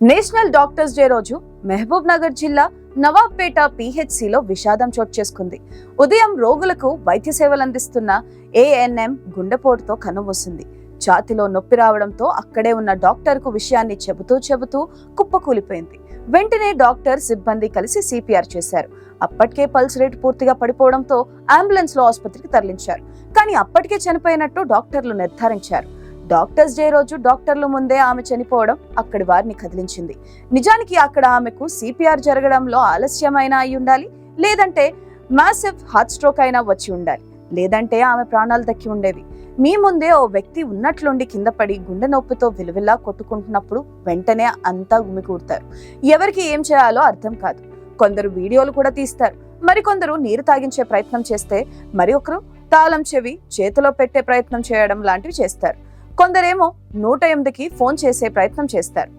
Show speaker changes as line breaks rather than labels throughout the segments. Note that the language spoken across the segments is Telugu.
నేషనల్ డాక్టర్స్ డే రోజు మహబూబ్ నగర్ జిల్లా నవాబ్పేట పిహెచ్సిలో విషాదం చోటు చేసుకుంది. ఉదయం రోగులకు వైద్య సేవలు అందిస్తున్న ఏఎన్ఎం గుండెపోటుతో కనుమూసింది ఛాతిలో నొప్పి రావడంతో అక్కడే ఉన్న డాక్టర్కు విషయాన్ని చెబుతూ చెబుతూ కుప్పకూలిపోయింది. వెంటనే డాక్టర్ సిబ్బంది కలిసి సిపిఆర్ చేశారు. అప్పటికే పల్స్ రేట్ పూర్తిగా పడిపోవడంతో అంబులెన్స్లో ఆసుపత్రికి తరలించారు. కానీ అప్పటికే చనిపోయినట్టు డాక్టర్లు నిర్ధారించారు. డాక్టర్స్ డే రోజు డాక్టర్లు ముందే ఆమె చనిపోవడం అక్కడి వారిని కదిలించింది. నిజానికి అక్కడ ఆమెకు సిపిఆర్ జరగడంలో ఆలస్యమైన అయి ఉండాలి లేదంటే మాసివ్ హార్ట్ స్ట్రోక్ అయినా వచ్చి ఉండాలి లేదంటే ఆమె ప్రాణాలు దక్కి ఉండేవి. మీ ముందే ఓ వ్యక్తి ఉన్నట్లుండి కింద పడి గుండె నొప్పితో విలువిల్లా కొట్టుకుంటున్నప్పుడు వెంటనే అంతా గుమికూడతారు ఎవరికి ఏం చేయాలో అర్థం కాదు. కొందరు వీడియోలు కూడా తీస్తారు. మరికొందరు నీరు తాగించే ప్రయత్నం చేస్తే మరి ఒకరు తాళం చెవి చేతిలో పెట్టే ప్రయత్నం చేయడం లాంటివి చేస్తారు. కొందరేమో నూట ఎనిమిదికి ఫోన్ చేసే ప్రయత్నం చేస్తారు.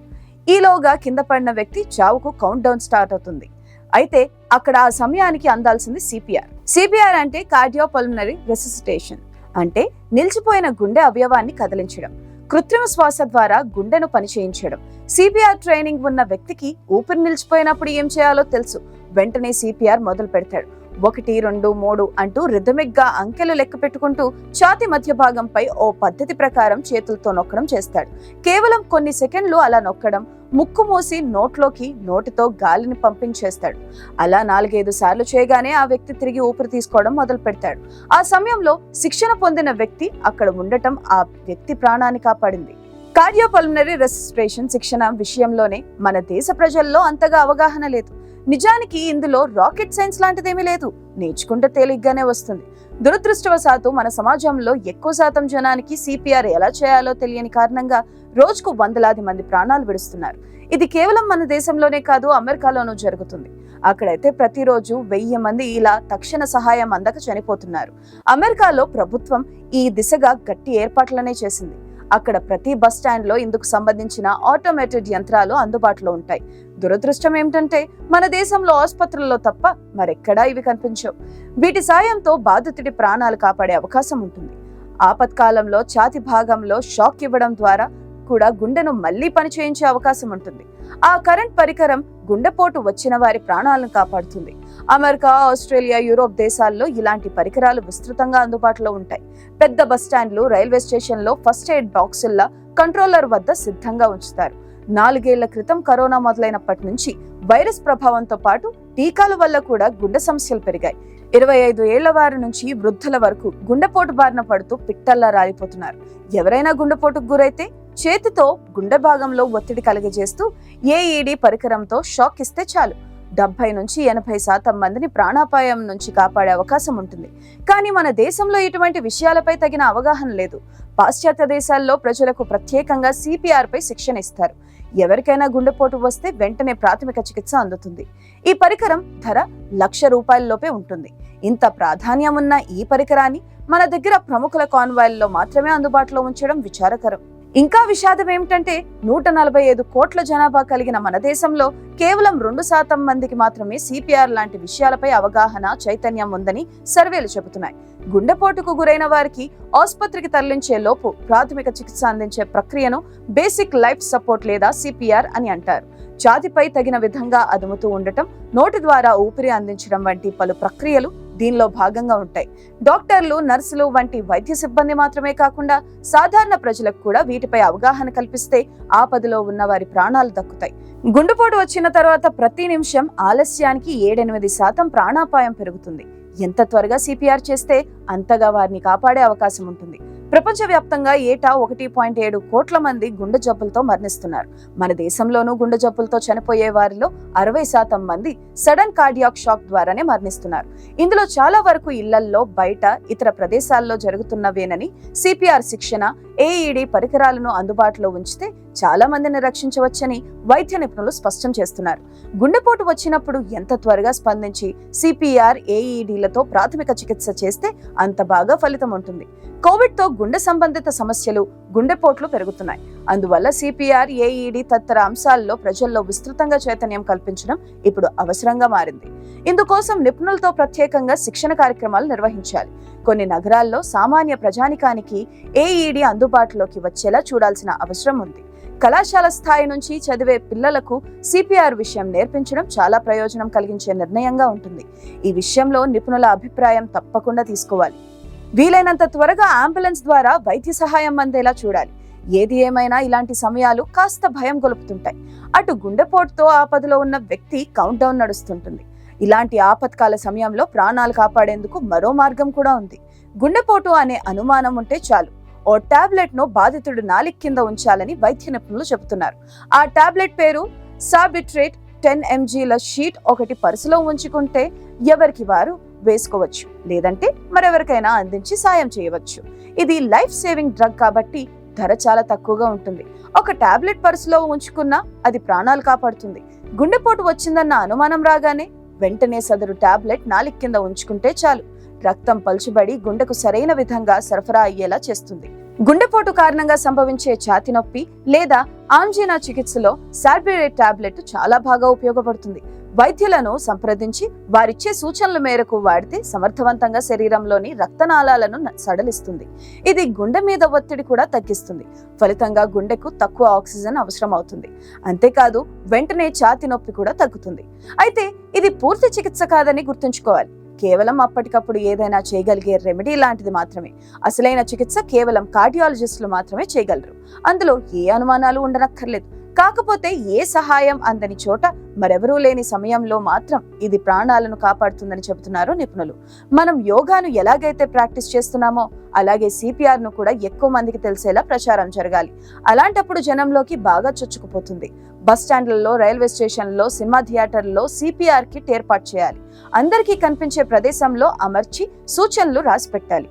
ఈలోగా కింద పడిన వ్యక్తి చావుకు కౌంట్ డౌన్ స్టార్ట్ అవుతుంది. అయితే అక్కడ ఆ సమయానికి అందాల్సింది సిపిఆర్ సిపిఆర్ అంటే కార్డియోపల్మనరీ రెసిసిటేషన్ అంటే నిలిచిపోయిన గుండె అవయవాన్ని కదిలించడం. కృత్రిమ శ్వాస ద్వారా గుండెను పనిచేయించడం. సిపిఆర్ ట్రైనింగ్ ఉన్న వ్యక్తికి ఊపిరి నిలిచిపోయినప్పుడు ఏం చేయాలో తెలుసు. వెంటనే సిపిఆర్ మొదలు పెడతాడు ఒకటి రెండు మూడు అంటూ రిథమిక్గా అంకెలు లెక్క పెట్టుకుంటూ ఛాతి మధ్య భాగంపై ఓ పద్ధతి ప్రకారం చేతులతో నొక్కడం చేస్తాడు. కేవలం కొన్ని సెకండ్లు అలా నొక్కడం ముక్కు మూసి నోట్లోకి నోటితో గాలిని పంపించేస్తాడు. అలా నాలుగైదు సార్లు చేయగానే ఆ వ్యక్తి తిరిగి ఊపిరి తీసుకోవడం మొదలు పెడతాడు. ఆ సమయంలో శిక్షణ పొందిన వ్యక్తి అక్కడ ఉండటం ఆ వ్యక్తి ప్రాణాన్ని కాపాడింది. కార్డియోపల్మనరీ రెసిస్ట్రేషన్ శిక్షణ విషయంలోనే మన దేశ ప్రజల్లో అంతగా అవగాహన లేదు. నిజానికి ఇందులో రాకెట్ సైన్స్ లాంటిదేమీ లేదు. నేర్చుకుంటే తేలిగ్గానే వస్తుంది. దురదృష్టవశాత్తు మన సమాజంలో ఎక్కువ శాతం జనానికి సిపిఆర్ ఎలా చేయాలో తెలియని కారణంగా రోజుకు వందలాది మంది ప్రాణాలు విడుస్తున్నారు. ఇది కేవలం మన దేశంలోనే కాదు అమెరికాలోనూ జరుగుతుంది. అక్కడైతే ప్రతిరోజు వెయ్యి మంది ఇలా తక్షణ సహాయం అందక చనిపోతున్నారు. అమెరికాలో ప్రభుత్వం ఈ దిశగా గట్టి ఏర్పాట్లనే చేసింది. అక్కడ ప్రతి బస్ స్టాండ్లో ఇందుకు సంబంధించిన ఆటోమేటెడ్ యంత్రాలు అందుబాటులో ఉంటాయి. దురదృష్టం ఏమిటంటే మన దేశంలో ఆసుపత్రుల్లో తప్ప మరెక్కడా ఇవి కనిపించవు. వీటి సాయంతో బాధితుడి ప్రాణాలు కాపాడే అవకాశం ఉంటుంది. ఆపత్కాలంలో ఛాతి భాగంలో షాక్ ఇవ్వడం ద్వారా కూడా గుండెను మళ్ళీ పని చేయించే అవకాశం ఉంటుంది. ఆ కరెంట్ పరికరం గుండెపోటు వచ్చిన వారి ప్రాణాలను కాపాడుతుంది. అమెరికా ఆస్ట్రేలియా యూరోప్ దేశాల్లో ఇలాంటి పరికరాలు విస్తృతంగా అందుబాటులో ఉంటాయి. పెద్ద బస్ స్టాండ్లు రైల్వే స్టేషన్లో ఫస్ట్ ఎయిడ్ బాక్సుల్లా కంట్రోలర్ వద్ద సిద్ధంగా ఉంచుతారు. నాలుగేళ్ళ క్రితం కరోనా మొదలైనప్పటి నుంచి వైరస్ ప్రభావంతో పాటు టీకాల వల్ల కూడా గుండె సమస్యలు పెరిగాయి. ఇరవై ఐదు ఏళ్ళ వారి నుంచి వృద్ధుల వరకు గుండెపోటు బారిన పడుతూ పిట్టల్లా రాలిపోతున్నారు. ఎవరైనా గుండెపోటుకు గురైతే చేతితో గుండె భాగంలో ఒత్తిడి కలుగజేస్తూ ఏఈడి పరికరంతో షాక్ ఇస్తే చాలు. డెబ్బై నుంచి ఎనభై శాతం మందిని ప్రాణాపాయం నుంచి కాపాడే అవకాశం ఉంటుంది. కానీ మన దేశంలో ఇటువంటి విషయాలపై తగిన అవగాహన లేదు. పాశ్చాత్య దేశాల్లో ప్రజలకు ప్రత్యేకంగా సిపిఆర్ పై శిక్షణ ఇస్తారు. ఎవరికైనా గుండెపోటు వస్తే వెంటనే ప్రాథమిక చికిత్స అందుతుంది. ఈ పరికరం ధర లక్ష రూపాయలలోపే ఉంటుంది. ఇంత ప్రాధాన్యం ఉన్న ఈ పరికరాన్ని మన దగ్గర ప్రముఖుల కాన్వాయిల్లో మాత్రమే అందుబాటులో ఉంచడం విచారకరం. ఇంకా విషాదం ఏమిటంటే నూట నలభై ఐదు కోట్ల జనాభా కలిగిన మన దేశంలో కేవలం రెండు శాతం మందికి మాత్రమే సిపిఆర్ లాంటి విషయాలపై అవగాహన చైతన్యం ఉందని సర్వేలు చెబుతున్నాయి. గుండెపోటుకు గురైన వారికి ఆసుపత్రికి తరలించే లోపు ప్రాథమిక చికిత్స అందించే ప్రక్రియను బేసిక్ లైఫ్ సపోర్ట్ లేదా సిపిఆర్ అని అంటారు. ఛాతిపై తగిన విధంగా అదుముతూ ఉండటం నోటి ద్వారా ఊపిరి అందించడం వంటి పలు ప్రక్రియలు దీనిలో భాగంగా ఉంటాయి. డాక్టర్లు నర్సులు వంటి వైద్య సిబ్బంది మాత్రమే కాకుండా సాధారణ ప్రజలకు కూడా వీటిపై అవగాహన కల్పిస్తే ఆపదలో ఉన్న వారి ప్రాణాలు దక్కుతాయి. గుండెపోటు వచ్చిన తర్వాత ప్రతి నిమిషం ఆలస్యానికి ఏడెనిమిది శాతం ప్రాణాపాయం పెరుగుతుంది. ఎంత త్వరగా సిపిఆర్ చేస్తే అంతగా వారిని కాపాడే అవకాశం ఉంటుంది. ప్రపంచవ్యాప్తంగా ఏటా ఒకటి పాయింట్ ఏడు కోట్ల మంది గుండె జబ్బులతో మరణిస్తున్నారు. మన దేశంలోనూ గుండె జబ్బులతో చనిపోయే వారిలో అరవై శాతం మంది సడన్ కార్డియాక్ షాక్ ద్వారానే మరణిస్తున్నారు. ఇందులో చాలా వరకు ఇళ్ళల్లో బయట ఇతర ప్రదేశాల్లో జరుగుతున్నవేనని సిపిఆర్ శిక్షణ ఏఈడి పరికరాలను అందుబాటులో ఉంచితే చాలా మందిని రక్షించవచ్చని వైద్య నిపుణులు స్పష్టం చేస్తున్నారు. గుండెపోటు వచ్చినప్పుడు ఎంత త్వరగా స్పందించి సిపిఆర్ ఏఈడీలతో ప్రాథమిక చికిత్స చేస్తే అంత బాగా ఫలితం ఉంటుంది. కోవిడ్తో గుండె సంబంధిత సమస్యలు గుండెపోట్లు పెరుగుతున్నాయి. అందువల్ల సిపిఆర్ ఏఈడి తదితర అంశాల్లో ప్రజల్లో విస్తృతంగా చైతన్యం కల్పించడం ఇప్పుడు అవసరంగా మారింది. ఇందుకోసం నిపుణులతో ప్రత్యేకంగా శిక్షణ కార్యక్రమాలు నిర్వహించాలి. కొన్ని నగరాల్లో సామాన్య ప్రజానికానికి ఏఈడి అందుబాటులోకి వచ్చేలా చూడాల్సిన అవసరం ఉంది. కళాశాల స్థాయి నుంచి చదివే పిల్లలకు సిపిఆర్ విషయం నేర్పించడం చాలా ప్రయోజనం కలిగించే నిర్ణయంగా ఉంటుంది. ఈ విషయంలో నిపుణుల అభిప్రాయం తప్పకుండా తీసుకోవాలి. వీలైనంత త్వరగా అంబులెన్స్ ద్వారా వైద్య సహాయం అందేలా చూడాలి. ఏది ఏమైనా ఇలాంటి సమయాలు కాస్త భయం గొలుపుతుంటాయి. అటు గుండెపోటుతో ఆపదలో ఉన్న వ్యక్తి కౌంట్ డౌన్ నడుస్తుంటుంది. ఇలాంటి ఆపత్కాల సమయంలో ప్రాణాలు కాపాడేందుకు మరో మార్గం కూడా ఉంది. గుండెపోటు అనే అనుమానం ఉంటే చాలు. ఓ టాబ్లెట్ను బాధితుడు నాలిక్ కింద ఉంచాలని వైద్య నిపుణులు చెబుతున్నారు. ఆ టాబ్లెట్ పేరు సాబిట్రేట్ టెన్ ఎంజీల షీట్ ఒకటి పర్సులో ఉంచుకుంటే ఎవరికి వారు? వేసుకోవచ్చు. లేదంటే మరెవరికైనా అందించి సాయం చేయవచ్చు. ఇది లైఫ్ సేవింగ్ డ్రగ్ కాబట్టి ధర చాలా తక్కువగా ఉంటుంది. ఒక టాబ్లెట్ పర్సులో ఉంచుకున్నా అది ప్రాణాలు కాపాడుతుంది. గుండెపోటు వచ్చిందన్న అనుమానం రాగానే వెంటనే సదరు టాబ్లెట్ నాలిక కింద ఉంచుకుంటే చాలు. రక్తం పలుచుబడి గుండెకు సరైన విధంగా సరఫరా అయ్యేలా చేస్తుంది. గుండెపోటు కారణంగా సంభవించే ఛాతి నొప్పి లేదా ఆంజీనా చికిత్సలో సార్బిరేట్ టాబ్లెట్ చాలా బాగా ఉపయోగపడుతుంది. వైద్యులను సంప్రదించి వారిచ్చే సూచనల మేరకు వాడితే సమర్థవంతంగా శరీరంలోని రక్తనాళాలను సడలిస్తుంది. ఇది గుండె మీద ఒత్తిడి కూడా తగ్గిస్తుంది. ఫలితంగా గుండెకు తక్కువ ఆక్సిజన్ అవసరం అవుతుంది అంతేకాదు వెంటనే ఛాతి నొప్పి కూడా తగ్గుతుంది. అయితే ఇది పూర్తి చికిత్స కాదని గుర్తుంచుకోవాలి. కేవలం అప్పటికప్పుడు ఏదైనా చేయగలిగే రెమెడీ లాంటిది మాత్రమే. అసలైన చికిత్స కేవలం కార్డియాలజిస్టులు మాత్రమే చేయగలరు. అందులో ఏ అనుమానాలు ఉండనక్కర్లేదు. కాకపోతే ఏ సహాయం అందని చోట మరెవరూ లేని సమయంలో మాత్రం ఇది ప్రాణాలను కాపాడుతుందని చెబుతున్నారు నిపుణులు. మనం యోగాను ఎలాగైతే ప్రాక్టీస్ చేస్తున్నామో అలాగే సిపిఆర్ను కూడా ఎక్కువ మందికి తెలిసేలా ప్రచారం జరగాలి. అలాంటప్పుడు జనంలోకి బాగా చొచ్చుకుపోతుంది. బస్ స్టాండ్లలో రైల్వే స్టేషన్లలో సినిమా థియేటర్లలో సిపిఆర్ కిట్ ఏర్పాటు చేయాలి. అందరికీ కనిపించే ప్రదేశంలో అమర్చి సూచనలు రాసి పెట్టాలి